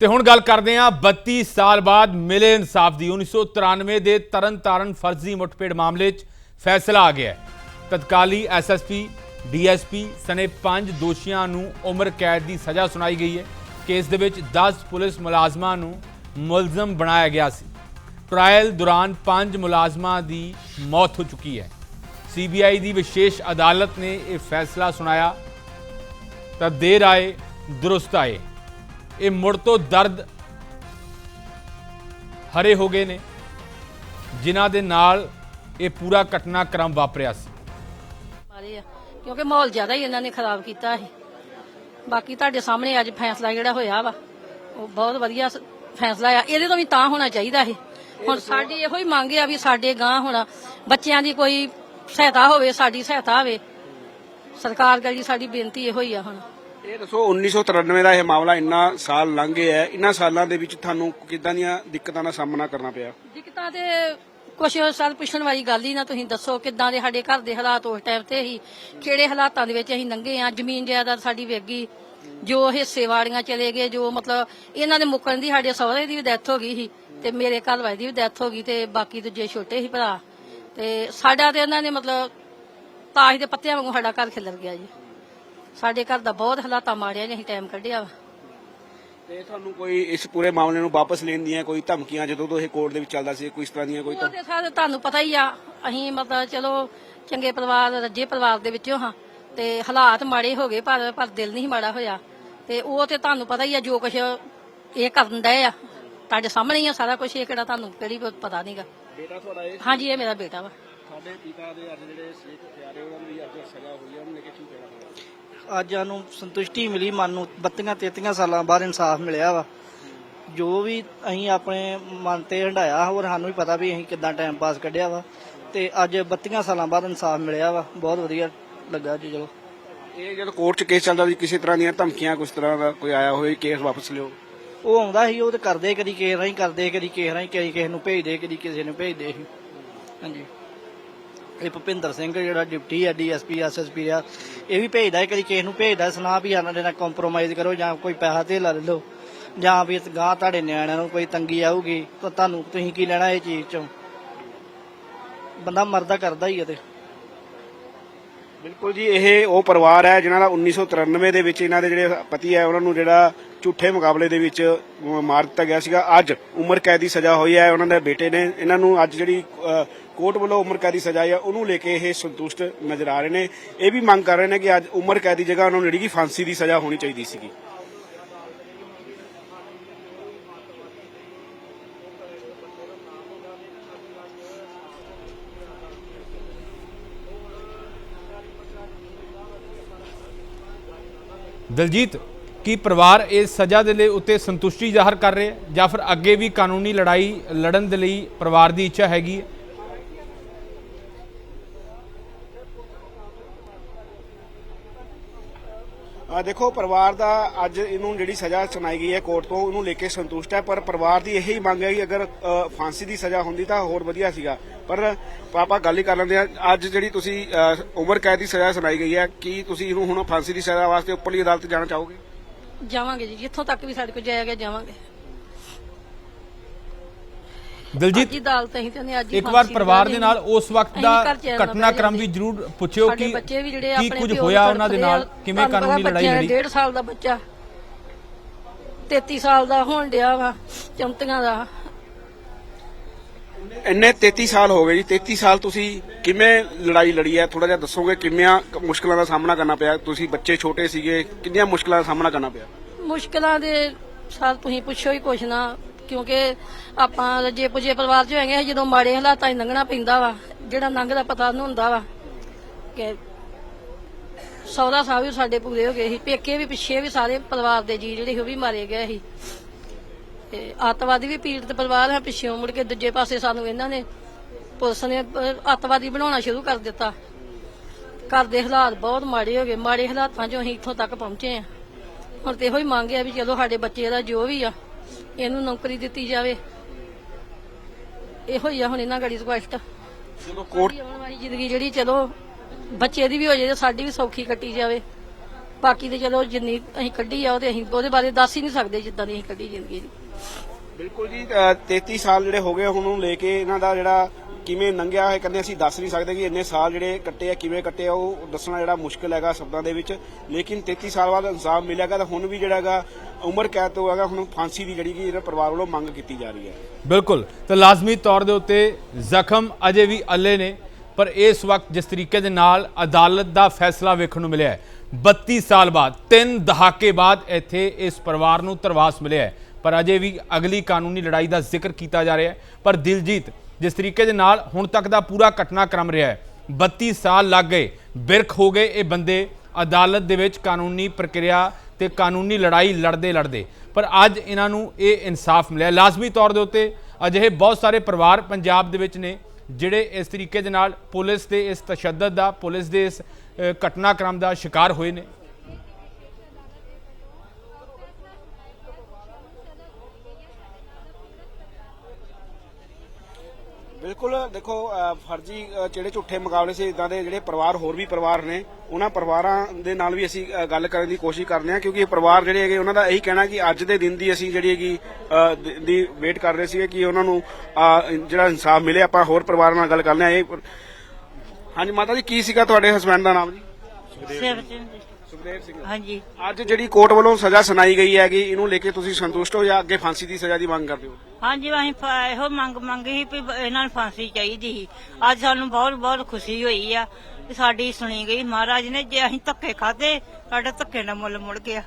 ਤੇ ਹੁਣ ਗੱਲ ਕਰਦੇ ਹਾਂ 32 ਸਾਲ ਬਾਅਦ ਮਿਲੇ ਇਨਸਾਫ ਦੀ। 1993 ਦੇ ਤਰਨਤਾਰਨ ਫਰਜ਼ੀ ਮੁੱਠਭੇੜ ਮਾਮਲੇ 'ਚ ਫੈਸਲਾ ਆ ਗਿਆ ਹੈ। ਤਤਕਾਲੀ ਐਸਐਸਪੀ ਡੀਐਸਪੀ ਸਨੇ ਪੰਜ ਦੋਸ਼ੀਆਂ ਨੂੰ ਉਮਰ ਕੈਦ ਦੀ ਸਜ਼ਾ ਸੁਣਾਈ ਗਈ ਹੈ। ਕੇਸ ਦੇ ਵਿੱਚ 10 ਪੁਲਿਸ ਮੁਲਾਜ਼ਮਾਂ ਨੂੰ ਮੁਲਜ਼ਮ ਬਣਾਇਆ ਗਿਆ ਸੀ। ਟ੍ਰਾਇਲ ਦੌਰਾਨ ਪੰਜ ਮੁਲਾਜ਼ਮਾਂ ਦੀ ਮੌਤ ਹੋ ਚੁੱਕੀ ਹੈ। ਸੀਬੀਆਈ ਦੀ ਵਿਸ਼ੇਸ਼ ਅਦਾਲਤ ਨੇ ਇਹ ਫੈਸਲਾ ਸੁਣਾਇਆ। ਤਾਂ ਦੇਰ ਆਏ, ਦਰੁਸਤ ਆਏ। ਇਹ ਮੁੜ ਤੋਂ ਦਰਦ ਹਰੇ ਹੋ ਗਏ ਨੇ, ਜਿਨ੍ਹਾਂ ਦੇ ਨਾਲ ਇਹ ਪੂਰਾ ਘਟਨਾਕ੍ਰਮ ਵਾਪਰਿਆ ਸੀ। ਮਾਰੇ ਆ, ਕਿਉਂਕਿ ਮਾਹੌਲ ਜ਼ਿਆਦਾ ਹੀ ਇਹਨਾਂ ਨੇ ਖਰਾਬ ਕੀਤਾ ਹੈ ਬਾਕੀ ਤੁਹਾਡੇ ਸਾਹਮਣੇ ਅੱਜ ਫੈਸਲਾ ਜਿਹੜਾ ਹੋਇਆ ਵਾ, ਉਹ ਬਹੁਤ ਵਧੀਆ ਸ- ਫੈਸਲਾ ਆ। ਇਹਦੇ ਤੋਂ ਵੀ ਤਾਂ ਹੋਣਾ ਚਾਹੀਦਾ ਹੈ ਹੁਣ ਸਾਡੀ ਇਹੋ ਹੀ ਮੰਗ ਆ ਵੀ ਸਾਡੇ ਗਾਂ ਹੁਣ ਬੱਚਿਆਂ ਦੀ ਕੋਈ ਸਹਾਇਤਾ ਹੋਵੇ, ਸਾਡੀ ਸਹਾਇਤਾ ਹੋਵੇ। ਸਰਕਾਰ ਗੜੀ ਸਾਡੀ ਬੇਨਤੀ ਇਹੋ ਹੀ ਆ ਹੁਣ। ਇਹ ਦੱਸੋ 1993 ਦਾ ਇਹ ਮਾਮਲਾ ਇੰਨਾ ਸਾਲ ਲੰਘ ਗਿਆ ਹੈ ਸਾਲਾਂ ਦੇ ਵਿੱਚ ਤੁਹਾਨੂੰ ਕਿੱਦਾਂ ਦੀਆਂ ਦਿੱਕਤਾਂ ਦਾ ਸਾਹਮਣਾ ਕਰਨਾ ਪਿਆ? ਦਿੱਕਤਾਂ ਤੇ ਕੁਛ ਸਰ ਪੁੱਛਣ ਵਾਲੀ ਗੱਲ ਹੀ ਨਾ, ਤੁਸੀਂ ਦੱਸੋ ਕਿੱਦਾਂ ਦੇ ਸਾਡੇ ਘਰ ਦੇ ਹਾਲਾਤ ਉਸ ਟਾਈਮ ਤੇ ਸੀ? ਕਿਹੜੇ ਹਾਲਾਤਾਂ ਦੇ ਵਿੱਚ ਅਸੀਂ ਲੰਘੇ ਆ ਜ਼ਮੀਨ ਜਾਇਦਾਦ ਸਾਡੀ ਵੇਗੀ ਜੋ ਹਿੱਸੇ ਵਾੜੀਆਂ ਚਲੇ ਗਏ, ਜੋ ਮਤਲਬ ਇਹਨਾਂ ਦੇ ਮੁੱਕਣ ਦੀ ਸਾਡੇ ਸਹੁਰੇ ਦੀ ਵੀ ਡੈਥ ਹੋ ਗਈ ਸੀ ਤੇ ਮੇਰੇ ਘਰ ਵਾਲੇ ਦੀ ਵੀ ਡੈਥ ਹੋ ਗਈ ਤੇ ਬਾਕੀ ਦੂਜੇ ਛੋਟੇ ਸੀ ਭਰਾ। ਤੇ ਸਾਡਾ ਤੇ ਇਹਨਾਂ ਨੇ ਮਤਲਬ ਤਾਸ਼ ਦੇ ਪੱਤਿਆਂ ਵਾਂਗੂ ਸਾਡਾ ਘਰ ਖਿਲਰ ਗਿਆ ਜੀ। ਸਾਡੇ ਘਰ ਦਾ ਬਹੁਤ ਹਾਲਾਤਾਂ ਮਾੜਿਆ ਨੇ ਅਸੀਂ ਟਾਈਮ ਕੱਢਿਆ ਵਾ। ਤੇ ਤੁਹਾਨੂੰ ਕੋਈ ਇਸ ਪੂਰੇ ਮਾਮਲੇ ਨੂੰ ਵਾਪਸ ਲੈਣ ਦੀਆਂ ਕੋਈ ਧਮਕੀਆਂ ਜਦੋਂ ਤੋਂ ਇਹ ਕੋਰਟ ਦੇ ਵਿੱਚ ਚੱਲਦਾ ਸੀ ਕੋਈ ਇਸ ਤਰ੍ਹਾਂ ਦੀਆਂ ਕੋਈ ਉਹ ਤੇ ਤੁਹਾਨੂੰ ਪਤਾ ਹੀ ਆ ਅਸੀਂ ਮਤਲਬ ਚਲੋ ਚੰਗੇ ਪਰਿਵਾਰ ਰੱਜੇ ਪਰਿਵਾਰ ਦੇ ਵਿੱਚੋਂ ਹਾਂ ਤੇ ਹਾਲਾਤ ਮਾੜੇ ਹੋ ਗਏ ਪਰ ਪਰ ਦਿਲ ਨਹੀਂ ਮਾੜਾ ਹੋਇਆ। ਤੇ ਉਹ ਤੇ ਤੁਹਾਨੂੰ ਪਤਾ ਹੀ ਆ ਜੋ ਕੁਝ ਇਹ ਕਰਨ ਡਏ ਆ। ਤੁਹਾਡੇ ਸਾਹਮਣੇ ਹੀ ਆ ਸਾਰਾ ਕੁਝ ਇਹ ਕਿਹੜਾ ਤੁਹਾਨੂੰ ਕਿਹੜੀ ਪਤਾ ਨਹੀਂਗਾ ਬੇਟਾ ਤੁਹਾਡਾ ਇਹ? ਹਾਂਜੀ ਇਹ ਮੇਰਾ ਬੇਟਾ ਵਾ। ਸਾਡੇ ਪਿਤਾ ਦੇ ਅੱਜ ਜਿਹੜੇ ਸੇਖ ਪਿਆਰੇ ਉਹਨਾਂ ਨੂੰ ਵੀ ਅੱਜ ਸਜ਼ਾ ਹੋਈ ਹੈ ਉਹਨੂੰ ਲੈ ਕੇ ਅੱਜ ਸਾਨੂੰ ਸੰਤੁਸ਼ਟੀ ਮਿਲੀ ਮਨ ਨੂੰ 32 33 ਸਾਲਾਂ ਬਾਅਦ ਇਨਸਾਫ ਮਿਲਿਆ ਵਾ। ਜੋ ਵੀ ਅਸੀਂ ਆਪਣੇ ਮਨ ਤੇ ਹੰਡਾਇਆ ਹੋਰ ਸਾਨੂੰ ਵੀ ਪਤਾ ਵੀ ਅਸੀਂ ਕਿੱਦਾਂ ਟਾਈਮ ਪਾਸ ਕੱਢਿਆ ਵਾ। ਤੇ ਅੱਜ 32 ਸਾਲਾਂ ਬਾਅਦ ਇਨਸਾਫ ਮਿਲਿਆ ਵਾ। ਬਹੁਤ ਵਧੀਆ ਲੱਗਾ ਜੀ ਚਲੋ ਇਹ ਜਦੋਂ ਕੋਰਟ 'ਚ ਕੇਸ ਚੱਲਦਾ ਸੀ ਕਿਸੇ ਤਰ੍ਹਾਂ ਦੀਆਂ ਧਮਕੀਆਂ ਕੁਝ ਤਰ੍ਹਾਂ ਦਾ ਕੋਈ ਆਇਆ ਹੋਵੇ ਕੇਸ ਵਾਪਸ ਲਿਓ? ਉਹ ਆਉਂਦਾ ਸੀ ਉਹ ਤੇ ਕਰਦੇ ਕਦੀ ਕਿਸੇ ਰਾਹੀਂ ਕਰਦੇ ਕਦੀ ਕਿਸੇ ਰਾਹੀਂ ਕਦੀ ਕਿਸੇ ਨੂੰ ਭੇਜਦੇ ਕਦੀ ਕਿਸੇ ਨੂੰ ਭੇਜਦੇ ਸੀ। ਹਾਂਜੀ। ਇਹ ਭੁਪਿੰਦਰ ਸਿੰਘ, ਜਿਹੜਾ ਡਿਪਟੀ ਆ, ਡੀਐਸਪੀ, ਐਸਐਸਪੀ ਆ ਇਹ ਵੀ ਭੇਜਦਾ ਕਦੀ ਕਿਸੇ ਨੂੰ ਭੇਜਦਾ ਸੁਣਾ ਵੀ ਇਹਨਾਂ ਦੇ ਨਾਲ ਕੰਪਰੋਮਾਈਜ਼ ਕਰੋ ਜਾਂ ਕੋਈ ਪੈਸਾ ਤੇ ਲੈ ਲਓ, ਜਾਂ ਵੀ ਗਾਂ ਤੁਹਾਡੇ ਨਿਆਣਿਆਂ ਨੂੰ ਕੋਈ ਤੰਗੀ ਆਊਗੀ, ਤਾਂ ਤੁਹਾਨੂੰ ਤੁਸੀਂ ਕੀ ਲੈਣਾ ਇਹ ਚੀਜ਼ ਚੋਂ? ਬੰਦਾ ਮਰਦਾ ਕਰਦਾ ਹੀ ਆ ਤੇ। ਬਿਲਕੁਲ ਜੀ, ਇਹ ਉਹ ਪਰਿਵਾਰ ਹੈ ਜਿਨ੍ਹਾਂ ਦਾ 1993 ਦੇ ਵਿੱਚ ਇਹਨਾਂ ਦੇ ਜਿਹੜੇ ਪਤੀ ਹੈ, ਉਹਨਾਂ ਨੂੰ ਜਿਹੜਾ ਝੂਠੇ ਮੁਕਾਬਲੇ ਦੇ ਵਿੱਚ ਮਾਰ ਦਿੱਤਾ ਗਿਆ ਸੀਗਾ। ਅੱਜ ਉਮਰ ਕੈਦ ਦੀ ਸਜ਼ਾ ਹੋਈ ਹੈ, ਉਹਨਾਂ ਦੇ ਬੇਟੇ ਨੇ, ਇਹਨਾਂ ਨੂੰ ਅੱਜ ਜਿਹੜੀ ਕੋਰਟ ਵੱਲੋਂ ਉਮਰ ਕੈਦ ਦੀ ਸਜ਼ਾ ਹੈ, ਉਹਨੂੰ ਲੈ ਕੇ ਇਹ ਸੰਤੁਸ਼ਟ ਨਜ਼ਰ ਆ ਰਹੇ ਨੇ। ਇਹ ਵੀ ਮੰਗ ਕਰ ਰਹੇ ਨੇ ਕਿ ਅੱਜ ਉਮਰ ਕੈਦ ਦੀ ਜਗ੍ਹਾ ਉਹਨਾਂ ਨੂੰ ਜਿਹੜੀ ਕਿ ਫਾਂਸੀ ਦੀ ਸਜ਼ਾ ਹੋਣੀ ਚਾਹੀਦੀ ਸੀਗੀ। ਦਲਜੀਤ, ਕੀ ਪਰਿਵਾਰ ਇਸ ਸਜ਼ਾ ਦੇ ਲਈ ਉੱਤੇ ਸੰਤੁਸ਼ਟੀ ਜ਼ਾਹਰ ਕਰ ਰਿਹਾ ਹੈ ਜਾਂ ਫਿਰ ਅੱਗੇ ਵੀ ਕਾਨੂੰਨੀ ਲੜਾਈ ਲੜਨ ਦੇ ਲਈ ਪਰਿਵਾਰ ਦੀ ਇੱਛਾ ਹੈਗੀ ਹੈ? ਦੇਖੋ, ਪਰਿਵਾਰ ਦਾ ਅੱਜ ਇਹਨੂੰ ਜਿਹੜੀ ਸਜ਼ਾ ਸੁਣਾਈ ਗਈ ਹੈ ਕੋਰਟ ਤੋਂ, ਉਹਨੂੰ ਲੈ ਕੇ ਸੰਤੁਸ਼ਟ ਹੈ, ਪਰ ਪਰਿਵਾਰ ਦੀ ਇਹੀ ਮੰਗ ਹੈ ਕਿ ਅਗਰ ਫਾਂਸੀ ਦੀ ਸਜ਼ਾ ਹੁੰਦੀ ਤਾਂ ਹੋਰ ਵਧੀਆ ਸੀਗਾ। ਪਰ ਪਾਪਾ ਗੱਲ ਹੀ ਕਰ ਲੈਂਦੇ ਆ ਅੱਜ ਜਿਹੜੀ ਤੁਸੀਂ ਉਮਰ ਕੈਦ ਦੀ ਸਜ਼ਾ ਸੁਣਾਈ ਗਈ ਹੈ, ਕੀ ਤੁਸੀਂ ਇਹਨੂੰ ਹੁਣ ਫਾਂਸੀ ਦੀ ਸਜ਼ਾ ਵਾਸਤੇ ਉੱਪਰਲੀ ਅਦਾਲਤ ਜਾਣਾ ਚਾਹੋਗੇ? ਜਾਵਾਂਗੇ ਜੀ, ਜਿੱਥੋਂ ਤੱਕ ਵੀ ਸਾਡੇ ਕੋਲ ਜਾਇਆ ਗਿਆ ਜਾਵਾਂਗੇ। ਦਲਜੀਤ ਅੱਜ ਹੀ ਅਦਾਲਤ ਅਸੀਂ ਤੇ ਉਹਨੇ ਅੱਜ ਹੀ ਇੱਕ ਵਾਰ ਪਰਿਵਾਰ ਦੇ। ਨਾਲ ਉਸ ਵਕਤ ਦਾ ਘਟਨਾਕ੍ਰਮ ਵੀ। ਜਰੂਰ ਪੁੱਛਿਓ ਕਿ ਬੱਚੇ ਵੀ ਜਿਹੜੇ ਕੀ ਆਪਣੇ ਕੁਝ ਹੋਇਆ ਉਹਨਾਂ ਦੇ। ਨਾਲ? ਕਿਵੇਂ ਕਾਨੂੰਨੀ ਲੜਾਈ ਲੜੀ? ਡੇਢ ਸਾਲ ਦਾ ਬੱਚਾ। 33 ਸਾਲ ਦਾ ਹੋਣ ਡਿਆ ਵਾ ਚਮਤੀਆਂ ਦਾ। ਇੰਨੇ 33 ਸਾਲ ਹੋ ਗਏ ਜੀ। 33 ਸਾਲ ਤੁਸੀਂ ਕਿਵੇਂ ਲੜਾਈ ਲੜੀ ਹੈ? ਥੋੜਾ ਜਿਹਾ ਦੱਸੋਗੇ ਕਿੰਨੀਆਂ ਕੁ ਮੁਸ਼ਕਲਾਂ ਦਾ ਸਾਹਮਣਾ ਕਰਨਾ ਪਿਆ? ਤੁਸੀਂ ਬੱਚੇ ਛੋਟੇ ਸੀਗੇ ਕਿੰਨੀਆਂ ਮੁਸ਼ਕਲਾਂ ਦਾ ਸਾਹਮਣਾ ਕਰਨਾ ਪਿਆ? ਮੁਸ਼ਕਲਾਂ ਦੇ ਸਾਲ ਤੁਸੀਂ ਪੁੱਛੋ ਹੀ ਕੁਛ ਨਾ। ਕਿਉਂਕਿ ਆਪਾਂ ਜੇ ਪੁਜੇ ਪਰਿਵਾਰ ਚ ਹੈਗੇ ਆ, ਜਦੋਂ ਮਾੜੇ ਹਾਲਾਤਾਂ 'ਚ ਲੰਘਣਾ ਪੈਂਦਾ ਵਾ ਜਿਹੜਾ ਲੰਘਦਾ ਪਤਾ ਨਹੀਂ ਹੁੰਦਾ ਵਾ ਕਿ ਸੌਦਾ ਸਾਹਿਬ ਵੀ ਸਾਡੇ ਪੂਰੇ ਹੋ ਗਏ ਸੀ ਪੇਕੇ ਵੀ ਪਿੱਛੇ ਵੀ ਸਾਰੇ ਪਰਿਵਾਰ ਦੇ ਜੀ ਜਿਹੜੇ ਸੀ ਉਹ ਵੀ ਮਾਰੇ ਗਏ ਸੀ। ਤੇ ਅੱਤਵਾਦੀ ਵੀ ਪੀੜਤ ਪਰਿਵਾਰ ਹੈ ਪਿੱਛੇ ਮੁੜ ਕੇ ਦੂਜੇ ਪਾਸੇ ਸਾਨੂੰ ਇਹਨਾਂ ਨੇ ਪੁਲਿਸ ਨੇ ਅਹ, ਅੱਤਵਾਦੀ ਬਣਾਉਣਾ ਸ਼ੁਰੂ ਕਰ ਦਿੱਤਾ। ਘਰ ਦੇ ਹਾਲਾਤ ਬਹੁਤ ਮਾੜੇ ਹੋ ਗਏ ਮਾੜੇ ਹਾਲਾਤਾਂ 'ਚੋਂ ਅਸੀਂ ਇੱਥੋਂ ਤੱਕ ਪਹੁੰਚੇ ਆ। ਹੁਣ ਤੇ ਇਹੋ ਹੀ ਮੰਗ ਆ ਵੀ ਚਲੋ ਸਾਡੇ ਬੱਚੇ ਦਾ ਜੋ ਵੀ ਆ ਇਹਨੂੰ ਨੌਕਰੀ ਦਿੱਤੀ ਜਾਵੇ। ਇਹੋ ਹੀ ਆ ਹੁਣ ਇਹਨਾਂ ਗੜੀ ਰਿਕੁਐਸਟ ਚਲੋ ਕੋਰਟ ਆਉਣ ਵਾਲੀ ਜ਼ਿੰਦਗੀ ਜਿਹੜੀ ਚਲੋ ਬੱਚੇ ਦੀ ਵੀ ਹੋ ਜਾਏ ਸਾਡੀ ਵੀ ਸੌਖੀ ਕੱਟੀ ਜਾਵੇ। ਬਾਕੀ ਤੇ ਚਲੋ ਜਿੰਨੀ ਅਸੀਂ ਕੱਢੀ ਆ ਉਹ ਤੇ ਅਸੀਂ ਉਹਦੇ ਬਾਰੇ ਦੱਸ ਹੀ ਨਹੀਂ ਸਕਦੇ ਜਿੱਦਾਂ ਦੀ ਅਸੀਂ ਕੱਢੀ ਜ਼ਿੰਦਗੀ ਦੀ। ਬਿਲਕੁਲ ਜੀ ਅ, 33 ਸਾਲ ਜਿਹੜੇ ਹੋ ਗਏ ਹੁਣ ਨੂੰ ਲੈ ਕੇ ਇਹਨਾਂ ਦਾ ਜਿਹੜਾ ਕਿਵੇਂ ਲੰਘਿਆ ਹੈ ਕਹਿੰਦੇ ਅਸੀਂ ਦੱਸ ਨਹੀਂ ਸਕਦੇ ਕਿ ਇੰਨੇ ਸਾਲ ਜਿਹੜੇ ਕੱਟੇ ਆ, ਕਿਵੇਂ ਕੱਟੇ ਆ, ਉਹ ਦੱਸਣਾ ਜਿਹੜਾ ਮੁਸ਼ਕਲ ਹੈਗਾ ਸ਼ਬਦਾਂ ਦੇ ਵਿੱਚ। ਲੇਕਿਨ 33 ਸਾਲ ਬਾਅਦ ਇਨਸਾਫ ਮਿਲਿਆਗਾ ਤਾਂ ਹੁਣ ਵੀ ਜਿਹੜਾ ਹੈਗਾ, ਉਮਰ ਕੈਦ ਤੋਂ ਹੈਗਾ, ਹੁਣ ਫਾਂਸੀ ਦੀ ਜਿਹੜੀ ਕਿ ਇਹਦੇ ਪਰਿਵਾਰ ਵੱਲੋਂ ਮੰਗ ਕੀਤੀ ਜਾ ਰਹੀ ਹੈ। ਬਿਲਕੁਲ। ਤਾਂ ਲਾਜ਼ਮੀ ਤੌਰ ਦੇ ਉੱਤੇ ਜ਼ਖਮ ਅਜੇ ਵੀ ਅੱਲੇ ਨੇ, ਪਰ ਇਸ ਵਕਤ ਜਿਸ ਤਰੀਕੇ ਦੇ ਨਾਲ ਅਦਾਲਤ ਦਾ ਫੈਸਲਾ ਵੇਖਣ ਨੂੰ ਮਿਲਿਆ ਹੈ 32 ਸਾਲ ਬਾਅਦ, ਤਿੰਨ ਦਹਾਕੇ ਬਾਅਦ ਇੱਥੇ ਇਸ ਪਰਿਵਾਰ ਨੂੰ ਤਰਵਾਸ ਮਿਲਿਆ ਹੈ। ਪਰ ਅਜੇ ਵੀ ਅਗਲੀ ਕਾਨੂੰਨੀ ਲੜਾਈ ਦਾ ਜ਼ਿਕਰ ਕੀਤਾ ਜਾ ਰਿਹਾ ਹੈ। ਪਰ ਦਿਲਜੀਤ ਜਿਸ ਤਰੀਕੇ ਦੇ ਨਾਲ ਹੁਣ ਤੱਕ ਦਾ ਪੂਰਾ ਘਟਨਾਕ੍ਰਮ ਰਿਹਾ ਹੈ। 32 ਸਾਲ ਲੱਗ ਗਏ, ਬਿਰਖ ਹੋ ਗਏ ਇਹ ਬੰਦੇ ਅਦਾਲਤ ਦੇ ਵਿੱਚ ਕਾਨੂੰਨੀ ਪ੍ਰਕਿਰਿਆ ਤੇ ਕਾਨੂੰਨੀ ਲੜਾਈ ਲੜਦੇ ਲੜਦੇ। ਪਰ ਅੱਜ ਇਹਨਾਂ ਨੂੰ ਇਹ ਇਨਸਾਫ ਮਿਲਿਆ। ਲਾਜ਼ਮੀ ਤੌਰ ਦੇ ਉੱਤੇ ਅਜਿਹੇ ਬਹੁਤ ਸਾਰੇ ਪਰਿਵਾਰ ਪੰਜਾਬ ਦੇ ਵਿੱਚ ਨੇ, ਜਿਹੜੇ ਇਸ ਤਰੀਕੇ ਦੇ ਨਾਲ ਪੁਲਿਸ ਦੇ ਇਸ ਤਸ਼ੱਦਦ ਦਾ, ਪੁਲਿਸ ਦੇ ਇਸ ਘਟਨਾਕ੍ਰਮ ਦਾ ਸ਼ਿਕਾਰ ਹੋਏ ਨੇ। ਬਿਲਕੁਲ ਦੇਖੋ ਫਰਜ਼ੀ ਜਿਹੜੇ ਝੂਠੇ ਮੁਕਾਬਲੇ ਸੀ ਇਦਾਂ ਦੇ ਜਿਹੜੇ ਪਰਿਵਾਰ ਹੋਰ ਵੀ ਪਰਿਵਾਰ ਨੇ ਉਹਨਾਂ ਪਰਿਵਾਰਾਂ ਦੇ ਨਾਲ ਵੀ ਅਸੀਂ ਗੱਲ ਕਰਨ ਦੀ ਕੋਸ਼ਿਸ਼ ਕਰਦੇ ਹਾਂ ਕਿਉਂਕਿ ਇਹ ਪਰਿਵਾਰ ਜਿਹੜੇ ਹੈਗੇ ਉਹਨਾਂ ਦਾ ਇਹੀ ਕਹਿਣਾ ਕਿ ਅੱਜ ਦੇ ਦਿਨ ਦੀ ਅਸੀਂ ਜਿਹੜੀ ਹੈਗੀ ਦ- ਵੇਟ ਕਰ ਰਹੇ ਸੀਗੇ ਕਿ ਉਹਨਾਂ ਨੂੰ ਜਿਹੜਾ ਇਨਸਾਫ ਮਿਲੇ ਆਪਾਂ ਹੋਰ ਪਰਿਵਾਰਾਂ ਨਾਲ ਗੱਲ ਕਰਦੇ ਹਾਂ ਇਹ ਹਾਂਜੀ ਮਾਤਾ ਜੀ ਕੀ ਸੀਗਾ ਤੁਹਾਡੇ ਹਸਬੰਡ ਦਾ ਨਾਮ ਜੀ। ਸੁਖਦੇਵ ਸਿੰਘ। ਹਾਂਜੀ। ਅੱਜ ਜਿਹੜੀ ਕੋਰਟ ਵੱਲੋਂ ਸਜ਼ਾ ਸੁਣਾਈ ਗਈ ਹੈਗੀ ਇਹਨੂੰ ਲੈ ਕੇ ਤੁਸੀਂ ਸੰਤੁਸ਼ਟ ਹੋ ਜਾਂ ਅੱਗੇ ਫਾਂਸੀ ਦੀ ਸਜ਼ਾ ਦੀ ਮੰਗ ਕਰਦੇ ਹੋ? ਹਾਂਜੀ ਅਸੀਂ ਫ- ਇਹੋ ਮੰਗ ਮੰਗੀ ਸੀ ਵੀ ਇਹਨਾਂ ਨੂੰ ਫਾਂਸੀ ਚਾਹੀਦੀ ਸੀ। ਅੱਜ ਸਾਨੂੰ ਬਹੁਤ ਬਹੁਤ ਖੁਸ਼ੀ ਹੋਈ ਆ ਕਿ ਸਾਡੀ ਸੁਣੀ ਗਈ। ਮਹਾਰਾਜ ਨੇ ਜੇ ਅਸੀਂ ਧੱਕੇ ਖਾਦੇ ਸਾਡਾ ਧੱਕੇ ਦਾ ਮੁੱਲ ਮੁੜ ਗਿਆ।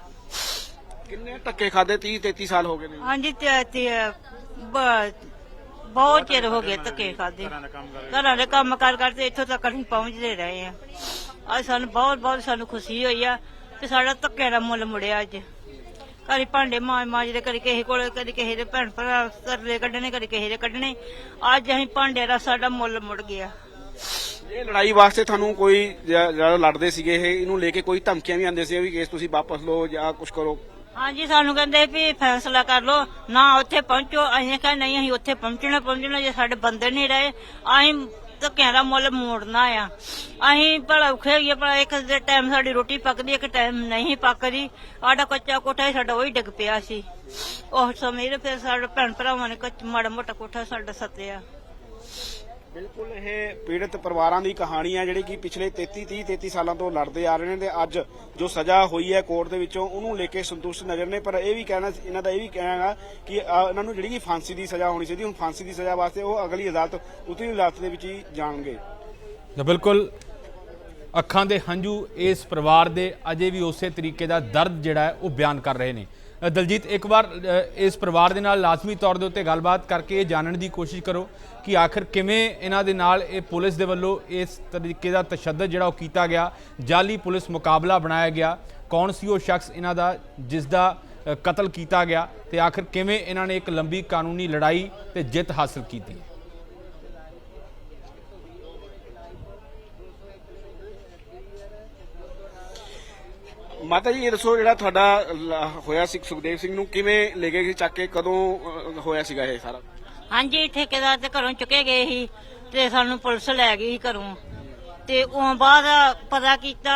ਕਿੰਨੇ ਧੱਕੇ ਖਾਦੇ 30 33 ਸਾਲ ਹੋ ਗਏ ਨੇ। ਹਾਂਜੀ ਤੇ ਤੇ ਬ- ਬਹੁਤ ਚਿਰ ਹੋ ਗਏ ਧੱਕੇ ਖਾਦੇ ਘਰਾਂ ਦੇ ਕੰਮ ਕਰ ਕਰਦੇ ਇੱਥੋਂ ਤੱਕ ਅਸੀਂ ਪਹੁੰਚਦੇ ਰਹੇ ਆ। ਅੱਜ ਸਾਨੂੰ ਬਹੁਤ ਬਹੁਤ ਸਾਨੂੰ ਖੁਸ਼ੀ ਹੋਈ ਆ ਕਿ ਸਾਡਾ ਧੱਕੇ ਦਾ ਮੁੱਲ ਮੁੜਿਆ ਅੱਜ। ਕਦੀ ਭਾਂਡੇ ਮਾਂ ਮਾਜਦੇ ਕਦੀ ਕਿਸੇ ਕੋਲ ਕਦੀ ਕਿਸੇ ਦੇ ਭੈਣ ਭਰਾ ਤਰਲੇ ਕੱਢਣੇ ਕਦੀ ਕਿਸੇ ਦੇ ਕੱਢਣੇ। ਅੱਜ ਅਸੀਂ ਭਾਂਡੇ ਦਾ ਸਾਡਾ ਮੁੱਲ ਮੁੜ ਗਿਆ। ਇਹ ਲੜਾਈ ਵਾਸਤੇ ਤੁਹਾਨੂੰ ਕੋਈ ਜਿਹੜਾ ਲੜਦੇ ਸੀਗੇ ਇਹ? ਇਹਨੂੰ ਲੈ ਕੇ ਕੋਈ ਧਮਕੀਆਂ ਵੀ ਆਉਂਦੇ ਸੀ ਵੀ ਕੇਸ ਤੁਸੀਂ ਵਾਪਸ ਲਓ ਜਾਂ ਕੁਝ ਕਰੋ? ਹਾਂਜੀ ਸਾਨੂੰ ਕਹਿੰਦੇ ਵੀ ਫੈਸਲਾ ਕਰ ਲਓ। ਨਾ ਉੱਥੇ ਪਹੁੰਚੋ। ਅਸੀਂ ਕਿਹਾ ਨਹੀਂ ਅਸੀਂ ਉੱਥੇ ਪਹੁੰਚਣਾ ਪਹੁੰਚਣਾ ਜੇ ਸਾਡੇ ਬੰਦੇ ਨਹੀਂ ਰਹੇ। ਅਸੀਂ ਧੱਕਿਆਂ ਦਾ ਮੁੱਲ ਮੋੜਨਾ ਆ। ਅਸੀਂ ਭਲਾ ਔਖੇ ਹੋਈਏ, ਭਲਾ ਇੱਕ ਦੇ ਟਾਈਮ ਸਾਡੀ ਰੋਟੀ ਪੱਕਦੀ, ਇੱਕ ਟਾਈਮ ਨਹੀਂ ਪੱਕਦੀ। ਸਾਡਾ ਕੱਚਾ ਕੋਠਾ ਹੀ ਸਾਡਾ ਉਹੀ ਡਿੱਗ ਪਿਆ ਸੀ। ਉਸ ਸਮੇਂ ਫਿਰ ਸਾਡੇ ਭੈਣ ਭਰਾਵਾਂ ਨੇ ਕੱਚ ਮਾੜਾ ਮੋਟਾ ਕੋਠਾ ਸਾਡਾ ਸੱਤਿਆ ਬਿਲਕੁਲ, ਇਹ ਪੀੜਤ ਪਰਿਵਾਰਾਂ ਦੀ ਕਹਾਣੀ ਹੈ ਜਿਹੜੀ ਕਿ ਪਿਛਲੇ 33 30 33 ਸਾਲਾਂ ਤੋਂ ਲੜਦੇ ਆ ਰਹੇ ਨੇ ਤੇ ਅੱਜ ਜੋ ਸਜ਼ਾ ਹੋਈ ਹੈ ਕੋਰਟ ਦੇ ਵਿੱਚੋਂ, ਉਹਨੂੰ ਲੈ ਕੇ ਸੰਤੁਸ਼ਟ ਨਜ਼ਰ ਨੇ। ਪਰ ਇਹ ਵੀ ਕਹਿਣਾ, ਇਹਨਾਂ ਦਾ ਇਹ ਵੀ ਕਹਿਣਾ ਕਿ ਇਹਨਾਂ ਨੂੰ ਜਿਹੜੀ ਕਿ ਫਾਂਸੀ ਦੀ ਸਜ਼ਾ ਹੋਣੀ ਚਾਹੀਦੀ, ਹੁਣ ਫਾਂਸੀ ਦੀ ਸਜ਼ਾ ਵਾਸਤੇ ਉਹ ਅਗਲੀ ਅਦਾਲਤ ਉਤਲੀ ਅਦਾਲਤ ਦੇ ਵਿੱਚ ਹੀ ਜਾਣਗੇ। ਤਾਂ ਬਿਲਕੁਲ, ਅੱਖਾਂ ਦੇ ਹੰਝੂ ਇਸ ਪਰਿਵਾਰ ਦੇ ਅਜੇ ਵੀ ਉਸੇ ਤਰੀਕੇ ਦਾ ਦਰਦ ਜਿਹੜਾ ਹੈ, ਉਹ ਬਿਆਨ ਕਰ ਰਹੇ ਨੇ। ਦਲਜੀਤ, ਇੱਕ ਵਾਰ ਇਸ ਪਰਿਵਾਰ ਦੇ ਨਾਲ ਲਾਜ਼ਮੀ ਤੌਰ ਦੇ ਉੱਤੇ ਗੱਲਬਾਤ ਕਰਕੇ ਇਹ ਜਾਣਨ ਦੀ ਕੋਸ਼ਿਸ਼ ਕਰੋ ਕਿ ਆਖਰ ਕਿਵੇਂ ਇਹਨਾਂ ਦੇ ਨਾਲ ਇਹ ਪੁਲਿਸ ਦੇ ਵੱਲੋਂ ਇਸ ਤਰੀਕੇ ਦਾ ਤਸ਼ੱਦਦ ਜਿਹੜਾ ਉਹ ਕੀਤਾ ਗਿਆ ਜਾਲੀ ਪੁਲਿਸ ਮੁਕਾਬਲਾ ਬਣਾਇਆ ਗਿਆ, ਕੌਣ ਸੀ ਉਹ ਸ਼ਖਸ ਇਹਨਾਂ ਦਾ ਜਿਸ ਦਾ ਕਤਲ ਕੀਤਾ ਗਿਆ ਤੇ ਆਖਰ ਕਿਵੇਂ ਇਹਨਾਂ ਨੇ ਇੱਕ ਲੰਬੀ ਕਾਨੂੰਨੀ ਲੜਾਈ ਤੇ ਜਿੱਤ ਹਾਸਲ ਕੀਤੀ ਮਾਤਾ ਜੀ ਇਹ ਦੱਸੋ ਜਿਹੜਾ ਤੁਹਾਡਾ ਲ- ਹੋਇਆ ਸੀ ਸੁਖਦੇਵ ਸਿੰਘ ਨੂੰ ਕਿਵੇਂ ਲੈ ਗਏ ਸੀ ਚੱਕ ਕੇ ਕਦੋਂ ਅ, ਹੋਇਆ ਸੀਗਾ ਇਹ ਸਾਰਾ? ਹਾਂਜੀ ਠੇਕੇਦਾਰ ਤੇ ਘਰੋਂ ਚੁੱਕੇ ਗਏ ਸੀ ਤੇ ਸਾਨੂੰ ਪੁਲਿਸ ਲੈ ਗਈ ਸੀ ਘਰੋਂ। ਤੇ ਉਹ ਬਾਅਦ ਪਤਾ ਕੀਤਾ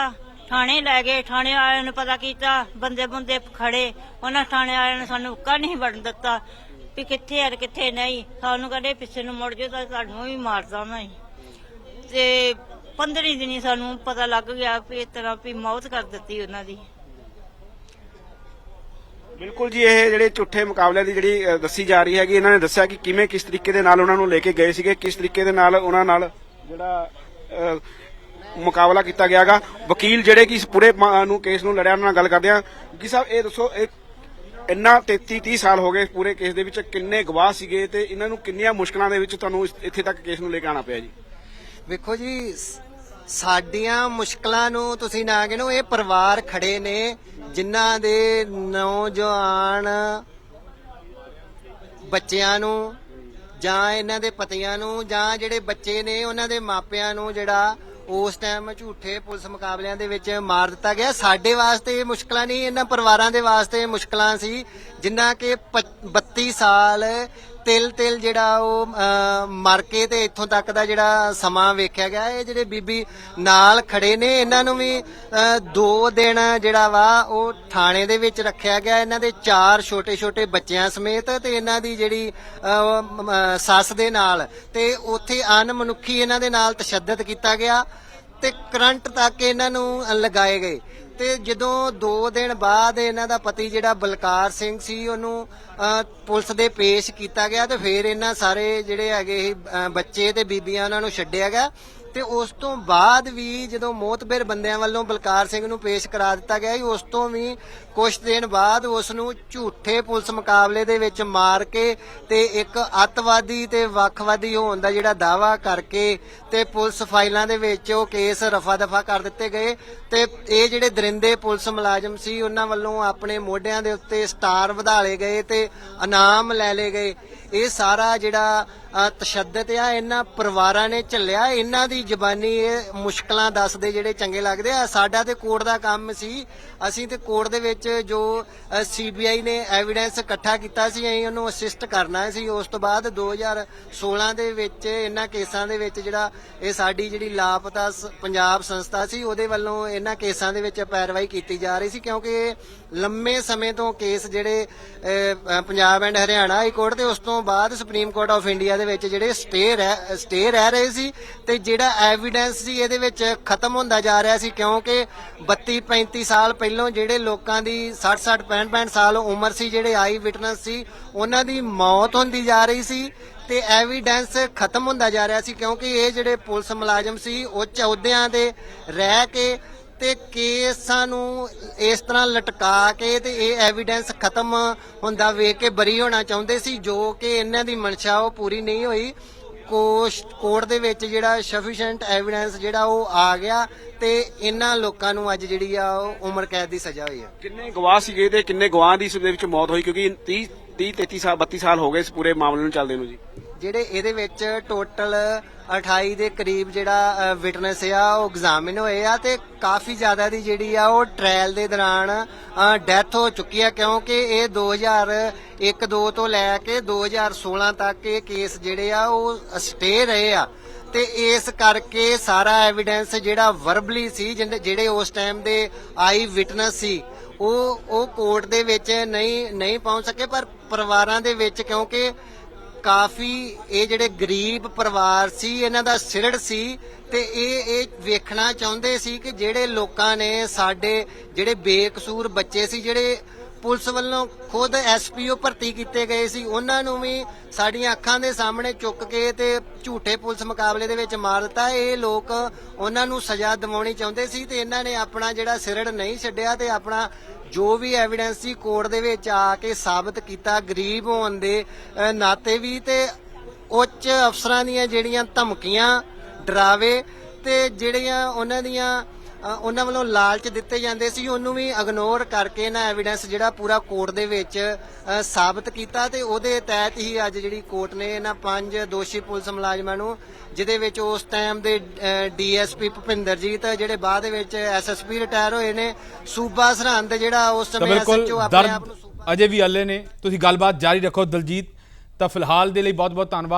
ਥਾਣੇ ਲੈ ਗਏ ਥਾਣੇ ਵਾਲਿਆਂ ਨੇ ਪਤਾ ਕੀਤਾ ਬੰਦੇ ਬੰਦੇ ਖੜੇ ਉਹਨਾਂ ਥਾਣੇ ਵਾਲਿਆਂ ਨੇ ਸਾਨੂੰ ਉੱਕਾ ਨਹੀਂ ਵੜਨ ਦਿੱਤਾ ਵੀ ਕਿੱਥੇ ਆ ਤੇ ਕਿੱਥੇ ਨਹੀਂ। ਸਾਨੂੰ ਕਹਿੰਦੇ ਪਿੱਛੇ ਨੂੰ ਮੁੜ ਜਾਓ ਤਾਂ ਤੁਹਾਨੂੰ ਵੀ ਮਾਰਦਾ ਮੈਂ ਤੇ 15 ਦਿਨੀ ਸਾਨੂੰ ਪਤਾ ਲੱਗ ਗਿਆ ਵੀ ਇਸ ਤਰ੍ਹਾਂ ਵੀ ਮੌਤ ਕਰ ਦਿੱਤੀ ਉਹਨਾਂ ਦੀ। ਬਿਲਕੁਲ ਜੀ ਇਹ ਜਿਹੜੇ ਝੂਠੇ ਮੁਕਾਬਲਿਆਂ ਦੀ ਜਿਹੜੀ ਅ, ਦੱਸੀ ਜਾ ਰਹੀ ਹੈਗੀ ਇਹਨਾਂ ਨੇ ਦੱਸਿਆ ਕਿ ਕਿਵੇਂ ਕਿਸ ਤਰੀਕੇ ਦੇ ਨਾਲ ਉਹਨਾਂ ਨੂੰ ਲੈ ਕੇ ਗਏ ਸੀਗੇ ਕਿਸ ਤਰੀਕੇ ਦੇ ਨਾਲ ਉਹਨਾਂ ਨਾਲ ਜਿਹੜਾ ਅ, ਮੁਕਾਬਲਾ ਕੀਤਾ ਗਿਆਗਾ। ਵਕੀਲ ਜਿਹੜੇ ਕਿ ਇਸ ਪੂਰੇ ਮ- ਨੂੰ ਕੇਸ ਨੂੰ ਲੜਿਆ ਉਹਨਾਂ ਨਾਲ ਗੱਲ ਕਰਦੇ ਆ ਕਿ ਸਾਹਿਬ ਇਹ ਦੱਸੋ ਇਹ ਇੰਨਾ 33 30 ਸਾਲ ਹੋ ਗਏ ਇਸ ਪੂਰੇ ਕੇਸ ਦੇ ਵਿੱਚ ਕਿੰਨੇ ਗਵਾਹ ਸੀਗੇ ਤੇ ਇਹਨਾਂ ਨੂੰ ਕਿੰਨੀਆਂ ਮੁਸ਼ਕਲਾਂ ਦੇ ਵਿੱਚ ਤੁਹਾਨੂੰ ਇਸ- ਇੱਥੇ ਤੱਕ ਕੇਸ ਨੂੰ ਲੈ ਕੇ ਆਣਾ ਪਿਆ ਜੀ? ਵੇਖੋ ਜੀ ਸ- ਸਾਡੀਆਂ ਮੁਸ਼ਕਲਾਂ ਨੂੰ ਤੁਸੀਂ ਨਾ ਗਿਣੋ, ਇਹ ਪਰਿਵਾਰ ਖੜੇ ਨੇ, ਜਿਨ੍ਹਾਂ ਦੇ ਨੌਜਵਾਨ ਬੱਚਿਆਂ ਨੂੰ ਜਾਂ ਇਹਨਾਂ ਦੇ ਪਤੀਆਂ ਨੂੰ ਜਾਂ ਜਿਹੜੇ ਬੱਚੇ ਨੇ ਉਹਨਾਂ ਦੇ ਮਾਪਿਆਂ ਨੂੰ ਜਿਹੜਾ ਉਸ ਟਾਈਮ ਝੂਠੇ ਪੁਲਿਸ ਮੁਕਾਬਲਿਆਂ ਦੇ ਵਿੱਚ ਮਾਰ ਦਿੱਤਾ ਗਿਆ। ਸਾਡੇ ਵਾਸਤੇ ਇਹ ਮੁਸ਼ਕਲਾਂ ਨਹੀਂ, ਇਹਨਾਂ ਪਰਿਵਾਰਾਂ ਦੇ ਵਾਸਤੇ ਇਹ ਮੁਸ਼ਕਲਾਂ ਸੀ ਜਿਨ੍ਹਾਂ ਕਿ ਪ- 32 ਸਾਲ ਤਿਲ ਤਿਲ ਜਿਹੜਾ ਉਹ ਮਰ ਕੇ ਤੇ ਇੱਥੋਂ ਤੱਕ ਦਾ ਜਿਹੜਾ ਸਮਾਂ ਵੇਖਿਆ ਗਿਆ, ਇਹ ਜਿਹੜੇ ਬੀਬੀ ਨਾਲ ਖੜੇ ਨੇ, ਇਹਨਾਂ ਨੂੰ ਵੀ ਦੋ ਦਿਨ ਜਿਹੜਾ ਵਾ ਉਹ ਥਾਣੇ ਦੇ ਵਿੱਚ ਰੱਖਿਆ ਗਿਆ। ਇਹਨਾਂ ਦੇ ਚਾਰ ਛੋਟੇ ਛੋਟੇ ਬੱਚਿਆਂ ਸਮੇਤ ਤੇ ਇਹਨਾਂ ਦੀ ਜਿਹੜੀ ਸੱਸ ਦੇ ਨਾਲ ਤੇ ਉੱਥੇ ਅਨਮਨੁੱਖੀ ਇਹਨਾਂ ਦੇ ਨਾਲ ਤਸ਼ੱਦਦ ਕੀਤਾ ਗਿਆ ਤੇ ਕਰੰਟ ਤੱਕ ਇਹਨਾਂ ਨੂੰ ਲਗਾਏ ਗਏ। ਤੇ ਜਦੋਂ 2 ਦਿਨ ਬਾਅਦ ਇਹਨਾਂ ਦਾ ਪਤੀ ਜਿਹੜਾ ਬਲਕਾਰ ਸਿੰਘ ਸੀ ਉਹਨੂੰ ਪੁਲਿਸ ਦੇ ਪੇਸ਼ ਕੀਤਾ ਗਿਆ ਤੇ ਫਿਰ ਇਹਨਾਂ ਸਾਰੇ ਜਿਹੜੇ ਹੈਗੇ ਸੀ, ਬੱਚੇ ਤੇ ਬੀਬੀਆਂ ਉਹਨਾਂ ਨੂੰ ਛੱਡਿਆ ਗਿਆ। ਤੇ ਉਸ ਤੋਂ ਬਾਅਦ ਵੀ ਜਦੋਂ ਮੋਤਬਰ ਬੰਦਿਆਂ ਵੱਲੋਂ ਬਲਕਾਰ ਸਿੰਘ ਨੂੰ ਪੇਸ਼ ਕਰਾ ਦਿੱਤਾ ਗਿਆ ਸੀ ਉਸ ਤੋਂ ਵੀ ਕੁਝ ਦਿਨ ਬਾਅਦ ਉਸ ਨੂੰ ਝੂਠੇ ਪੁਲਿਸ ਮੁਕਾਬਲੇ ਦੇ ਵਿੱਚ ਮਾਰ ਕੇ ਤੇ ਇੱਕ ਅੱਤਵਾਦੀ ਤੇ ਵੱਖਵਾਦੀ ਹੋਣ ਦਾ ਜਿਹੜਾ ਦਾਵਾ ਕਰਕੇ ਤੇ ਪੁਲਿਸ ਫਾਈਲਾਂ ਦੇ ਵਿੱਚ ਉਹ ਕੇਸ ਰਫਾ ਦਫਾ ਕਰ ਦਿੱਤੇ ਗਏ ਤੇ ਇਹ ਜਿਹੜੇ ਦਰਿੰਦੇ ਪੁਲਿਸ ਮੁਲਾਜ਼ਮ ਸੀ, ਉਹਨਾਂ ਵੱਲੋਂ ਆਪਣੇ ਮੋਢਿਆਂ ਦੇ ਉੱਤੇ ਸਟਾਰ ਵਧਾਲੇ ਗਏ ਤੇ ਇਨਾਮ ਲੈ ਲਏ ਗਏ। ਇਹ ਸਾਰਾ ਜਿਹੜਾ ਤਸ਼ੱਦਦ ਆ, ਇਹਨਾਂ ਪਰਿਵਾਰਾਂ ਨੇ ਝੱਲਿਆ। ਇਹਨਾਂ ਦੀ ਜ਼ਬਾਨੀ ਇਹ ਮੁਸ਼ਕਲਾਂ ਦੱਸਦੇ ਜਿਹੜੇ ਚੰਗੇ ਲੱਗਦੇ ਆ। ਸਾਡਾ ਤੇ ਕੋਰਟ ਦਾ ਕੰਮ ਸੀ। ਅਸੀਂ ਤੇ ਕੋਰਟ ਦੇ ਵਿੱਚ ਜੋ ਸੀਬੀਆਈ ਨੇ ਐਵੀਡੈਂਸ ਇਕੱਠਾ ਕੀਤਾ ਸੀ, ਅਸੀਂ ਉਹਨੂੰ ਅਸਿਸਟ ਕਰਨਾ ਸੀ। ਉਸ ਤੋਂ ਬਾਅਦ 2016 ਦੇ ਵਿੱਚ ਇਹਨਾਂ ਕੇਸਾਂ ਦੇ ਵਿੱਚ ਜਿਹੜਾ ਇਹ ਸਾਡੀ ਜਿਹੜੀ ਲਾਪਤਾ ਪੰਜਾਬ ਸੰਸਥਾ ਸੀ, ਉਹਦੇ ਵੱਲੋਂ ਇਹਨਾਂ ਕੇਸਾਂ ਦੇ ਵਿੱਚ ਪੈਰਵਾਈ ਕੀਤੀ ਜਾ ਰਹੀ ਸੀ, ਕਿਉਂਕਿ ਇਹ ਲੰਮੇ ਸਮੇਂ ਤੋਂ ਕੇਸ ਜਿਹੜੇ Punjab and Haryana high court ਤੇ ਉਸ ਤੋਂ ਬਾਅਦ ਸੁਪਰੀਮ ਕੋਰਟ ਆਫ ਇੰਡੀਆ ਦੇ ਵਿੱਚ ਜਿਹੜੇ ਸਟੇ ਰਹਿ ਸਟੇ ਰਹਿ ਰਹੇ ਸੀ ਤੇ ਜਿਹੜਾ ਐਵੀਡੈਂਸ ਸੀ, ਇਹਦੇ ਵਿੱਚ ਖਤਮ ਹੁੰਦਾ ਜਾ ਰਿਹਾ ਸੀ, ਕਿਉਂਕਿ 32 35 ਸਾਲ ਪਹਿਲਾਂ ਜਿਹੜੇ ਲੋਕਾਂ ਦੀ 60 60 65 65 ਸਾਲ ਉਮਰ ਸੀ ਜਿਹੜੇ ਆਈ ਵਿਟਨੈਸ ਸੀ, ਉਹਨਾਂ ਦੀ ਮੌਤ ਹੁੰਦੀ ਜਾ ਰਹੀ ਸੀ ਤੇ ਐਵੀਡੈਂਸ ਖਤਮ ਹੁੰਦਾ ਜਾ ਰਿਹਾ ਸੀ ਕਿਉਂਕਿ ਇਹ ਜਿਹੜੇ ਪੁਲਿਸ ਮੁਲਾਜ਼ਮ ਸੀ, ਉਹ ਚੌਦਿਆਂ ਦੇ ਰਹਿ ਕੇ ਤੇ ਕੇਸਾਂ ਨੂੰ ਇਸ ਤਰ੍ਹਾਂ ਲਟਕਾ ਕੇ ਤੇ ਇਹ ਐਵੀਡੈਂਸ ਖਤਮ ਹੁੰਦਾ ਵੇਖ ਕੇ ਬਰੀ ਹੋਣਾ ਚਾਹੁੰਦੇ ਸੀ, ਜੋ ਕਿ ਇਹਨਾਂ ਦੀ ਮਨਸ਼ਾ ਉਹ ਪੂਰੀ ਨਹੀਂ ਹੋਈ। ਕੋਸ਼ ਕੋਰਟ ਦੇ ਵਿੱਚ ਜਿਹੜਾ ਸਫੀਸ਼ੀਐਂਟ ਐਵੀਡੈਂਸ ਜਿਹੜਾ ਉਹ ਆ ਗਿਆ ਤੇ ਇਹਨਾਂ ਲੋਕਾਂ ਨੂੰ ਅੱਜ ਜਿਹੜੀ ਆ ਉਹ ਉਮਰ ਕੈਦ ਦੀ ਸਜ਼ਾ ਹੋਈ ਹੈ। ਕਿੰਨੇ ਗਵਾਹ ਸੀਗੇ ਤੇ ਕਿੰਨੇ ਗਵਾਹਾਂ ਦੀ ਇਸ ਦੇ ਵਿੱਚ ਮੌਤ ਹੋਈ? ਕਿਉਂਕਿ 30 30 33 ਸਾਲ 32 ਸਾਲ ਹੋ ਗਏ ਇਸ ਪੂਰੇ ਮਾਮਲੇ ਨੂੰ ਚੱਲਦੇ ਨੂੰ ਜੀ। ਜਿਹੜੇ ਇਹਦੇ ਵਿੱਚ ਟੋਟਲ 28 ਦੇ ਕਰੀਬ ਜਿਹੜਾ ਵਿਟਨੈਸ ਆ, ਉਹ ਐਗਜ਼ਾਮਿਨ ਹੋਏ ਆ ਤੇ ਕਾਫੀ ਜ਼ਿਆਦਾ ਦੀ ਜਿਹੜੀ ਆ ਉਹ ਟ੍ਰਾਇਲ ਦੇ ਦੌਰਾਨ ਡੈਥ ਹੋ ਚੁੱਕੀ ਆ ਕਿਉਂਕਿ ਇਹ 2001 2 ਤੋਂ ਲੈ ਕੇ 2016 ਤੱਕ ਇਹ ਕੇਸ ਜਿਹੜੇ ਆ ਉਹ ਸਟੇ ਰਹੇ ਆ। ਤੇ ਇਸ ਕਰਕੇ ਸਾਰਾ ਐਵੀਡੈਂਸ ਜਿਹੜਾ ਵਰਬਲੀ ਸੀ ਜਿਹੜੇ ਉਸ ਟਾਈਮ ਦੇ ਆਈ ਵਿਟਨੈਸ ਸੀ, ਉਹ ਉਹ ਕੋਰਟ ਦੇ ਵਿੱਚ ਨਹੀਂ ਨਹੀਂ ਪਹੁੰਚ ਸਕੇ, ਪਰ ਪਰਿਵਾਰਾਂ ਦੇ ਵਿੱਚ ਕਿਉਂਕਿ ਕਾਫੀ ਇਹ ਜਿਹੜੇ ਗਰੀਬ ਪਰਿਵਾਰ ਸੀ, ਇਹਨਾਂ ਦਾ ਸਿਰੜ ਸੀ ਤੇ ਇਹ ਇਹ ਵੇਖਣਾ ਚਾਹੁੰਦੇ ਸੀ ਕਿ ਜਿਹੜੇ ਲੋਕਾਂ ਨੇ ਸਾਡੇ ਜਿਹੜੇ ਬੇਕਸੂਰ ਬੱਚੇ ਸੀ, ਜਿਹੜੇ ਪੁਲਿਸ ਵੱਲੋਂ ਖੁਦ ਐਸਪੀਓ ਭਰਤੀ ਕੀਤੇ ਗਏ ਸੀ। ਉਹਨਾਂ ਨੂੰ ਵੀ ਸਾਡੀਆਂ ਅੱਖਾਂ ਦੇ ਸਾਹਮਣੇ ਚੁੱਕ ਕੇ ਤੇ ਝੂਠੇ ਪੁਲਿਸ ਮੁਕਾਬਲੇ ਦੇ ਵਿੱਚ ਮਾਰ ਦਿੱਤਾ। ਇਹ ਲੋਕ ਉਹਨਾਂ ਨੂੰ ਸਜ਼ਾ ਦਿਵਾਉਣੀ ਚਾਹੁੰਦੇ ਸੀ ਤੇ ਇਹਨਾਂ ਨੇ ਆਪਣਾ ਜਿਹੜਾ ਸਿਰੜ ਨਹੀਂ ਛੱਡਿਆ ਤੇ ਆਪਣਾ ਜੋ ਵੀ ਐਵੀਡੈਂਸ ਸੀ ਕੋਰਟ ਦੇ ਵਿੱਚ ਆ ਕੇ ਸਾਬਤ ਕੀਤਾ। ਗਰੀਬ ਹੋਣ ਦੇ ਨਾਤੇ ਵੀ ਤੇ ਉੱਚ ਅਫਸਰਾਂ ਦੀਆਂ ਜਿਹੜੀਆਂ ਧਮਕੀਆਂ, ਡਰਾਵੇ ਤੇ ਜਿਹੜੀਆਂ ਉਹਨਾਂ ਦੀਆਂ ਉਹਨਾਂ ਵੱਲੋਂ ਲਾਲਚ ਦਿੱਤੇ ਜਾਂਦੇ ਸੀ। ਉਹਨੂੰ ਵੀ ਇਗਨੋਰ ਕਰਕੇ ਨਾ ਐਵੀਡੈਂਸ ਜਿਹੜਾ ਪੂਰਾ ਕੋਰਟ ਦੇ ਵਿੱਚ ਸਾਬਤ ਕੀਤਾ ਤੇ ਉਹਦੇ ਤਹਿਤ ਹੀ ਅੱਜ ਜਿਹੜੀ ਕੋਰਟ ਨੇ ਇਹਨਾਂ ਪੰਜ ਦੋਸ਼ੀ ਪੁਲਿਸ ਮੁਲਾਜ਼ਮਾਂ ਨੂੰ ਜਿਹਦੇ ਵਿੱਚ ਉਸ ਟਾਈਮ ਦੇ ਡੀਐਸਪੀ ਭੁਪਿੰਦਰਜੀਤ ਜਿਹੜੇ ਬਾਅਦ ਦੇ ਵਿੱਚ ਐਸਐਸਪੀ ਰਿਟਾਇਰ ਹੋਏ ਨੇ ਸੂਬਾ ਸਰਹੰਦ ਜਿਹੜਾ ਉਸ ਸਮੇਂ ਐਸਐਚਓ ਆਪਣੇ ਆਪ ਨੂੰ ਸੂਬਾ ਅਜੇ ਵੀ ਅੱਲੇ ਨੇ। ਤੁਸੀਂ ਗੱਲਬਾਤ ਜਾਰੀ ਰੱਖੋ ਦਲਜੀਤ। ਤਾਂ ਫਿਲਹਾਲ ਦੇ ਲਈ ਬਹੁਤ ਬਹੁਤ ਧੰਨਵਾਦ।